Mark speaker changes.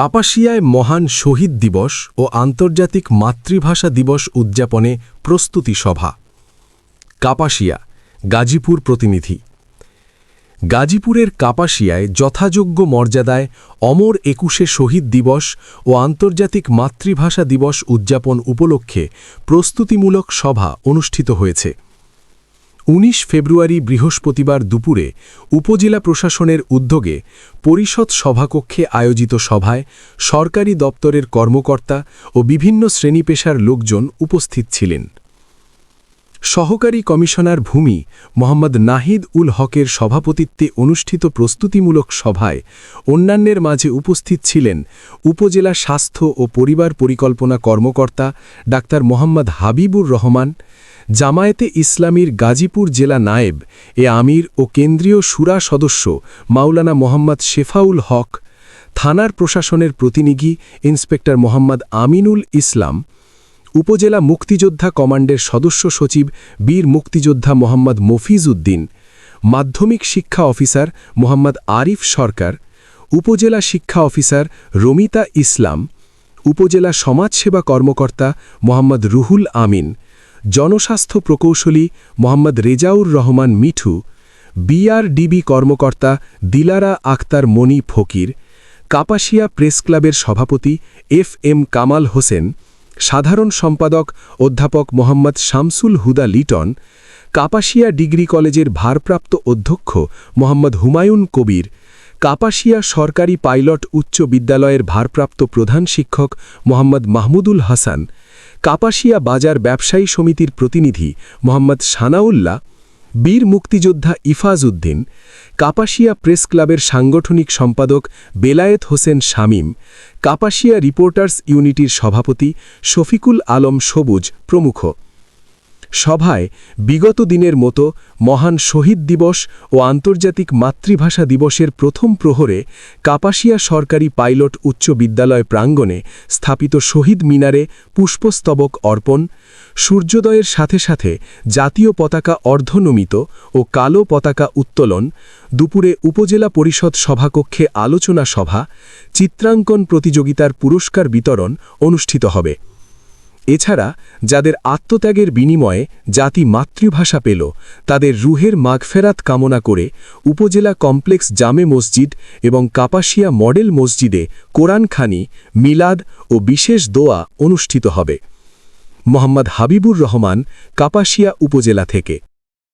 Speaker 1: কাপাসিয়ায় মহান শহীদ দিবস ও আন্তর্জাতিক মাতৃভাষা দিবস উদযাপনে প্রস্তুতি সভা। কাপাসিয়া, গাজীপুর প্রতিনিধি। গাজীপুরের কাপাসিয়ায় যথাযোগ্য মর্যাদায় অমর একুশে শহীদ দিবস ও আন্তর্জাতিক মাতৃভাষা দিবস উদযাপন উপলক্ষে প্রস্তুতিমূলক সভা অনুষ্ঠিত হয়েছে। ১৯ ফেব্রুয়ারি বৃহস্পতিবার দুপুরে উপজেলা প্রশাসনের উদ্যোগে পরিষদ সভাকক্ষে আয়োজিত সভায় সরকারি দপ্তরের কর্মকর্তা ও বিভিন্ন শ্রেণি পেশার লোকজন উপস্থিত ছিলেন। সহকারী কমিশনার ভূমি মোহাম্মদ নাহিদ উল হকের সভাপতিত্বে অনুষ্ঠিত প্রস্তুতিমূলক সভায় অন্যান্যের মাঝে উপস্থিত ছিলেন উপজেলা স্বাস্থ্য ও পরিবার পরিকল্পনা কর্মকর্তা ডাক্তার মোহাম্মদ হাবিবুর রহমান জামায়াতে ইসলামীর গাজীপুর জেলা নায়েব, এ আমির ও কেন্দ্রীয় সুরা সদস্য মাওলানা মোহাম্মদ শেফাউল হক, থানার প্রশাসনের প্রতিনিধি ইন্সপেক্টর মোহাম্মদ আমিনুল ইসলাম, উপজেলা মুক্তিযোদ্ধা কমান্ডের সদস্য সচিব বীর মুক্তিযোদ্ধা মোহাম্মদ মফিজ উদ্দিন, মাধ্যমিক শিক্ষা অফিসার মোহাম্মদ আরিফ সরকার, উপজেলা শিক্ষা অফিসার রমিতা ইসলাম, উপজেলা সমাজসেবা কর্মকর্তা মোহাম্মদ রুহুল আমিন জনস্বাস্থ্য প্রকৌশলী মোহাম্মদ রেজাউর রহমান মিঠু, বিআরডিবি কর্মকর্তা দিলারা আক্তার মনি ফকির, কাপাসিয়া প্রেস ক্লাবের সভাপতি এফ এম কামাল হোসেন, সাধারণ সম্পাদক অধ্যাপক মোহাম্মদ শামসুল হুদা লিটন, কাপাসিয়া ডিগ্রি কলেজের ভারপ্রাপ্ত অধ্যক্ষ মোহাম্মদ হুমায়ুন কবির কাপাসিয়া সরকারি পাইলট উচ্চ বিদ্যালয়ের ভারপ্রাপ্ত প্রধান শিক্ষক মোহাম্মদ মাহমুদুল হাসান, কাপাসিয়া বাজার ব্যবসায়ী সমিতির প্রতিনিধি মোহাম্মদ সানাউল্লাহ বীর মুক্তিযোদ্ধা ইফাজ উদ্দিন, কাপাসিয়া প্রেস ক্লাবের সাংগঠনিক সম্পাদক বেলায়েত হোসেন শামীম, কাপাসিয়া রিপোর্টার্স ইউনিটির সভাপতি শফিকুল আলম সবুজ প্রমুখ। সভায় বিগত দিনের মতো মহান শহীদ দিবস ও আন্তর্জাতিক মাতৃভাষা দিবসের প্রথম প্রহরে কাপাসিয়া সরকারি পাইলট উচ্চ বিদ্যালয় প্রাঙ্গণে স্থাপিত শহীদ মিনারে পুষ্পস্তবক অর্পণ, সূর্যোদয়ের সাথে সাথে জাতীয় পতাকা অর্ধনমিত ও কালো পতাকা উত্তোলন, দুপুরে উপজেলা পরিষদ সভাকক্ষে আলোচনা সভা, চিত্রাঙ্কন প্রতিযোগিতার পুরস্কার বিতরণ অনুষ্ঠিত হবে। এছাড়া, যাদের আত্মত্যাগের বিনিময়ে জাতি মাতৃভাষা পেল, তাদের রুহের মাগফেরাত কামনা করে উপজেলা কমপ্লেক্স জামে মসজিদ এবং কাপাসিয়া মডেল মসজিদে কোরআনখানি মিলাদ ও বিশেষ দোয়া অনুষ্ঠিত হবে। মোহাম্মদ হাবিবুর রহমান, কাপাসিয়া উপজেলা থেকে।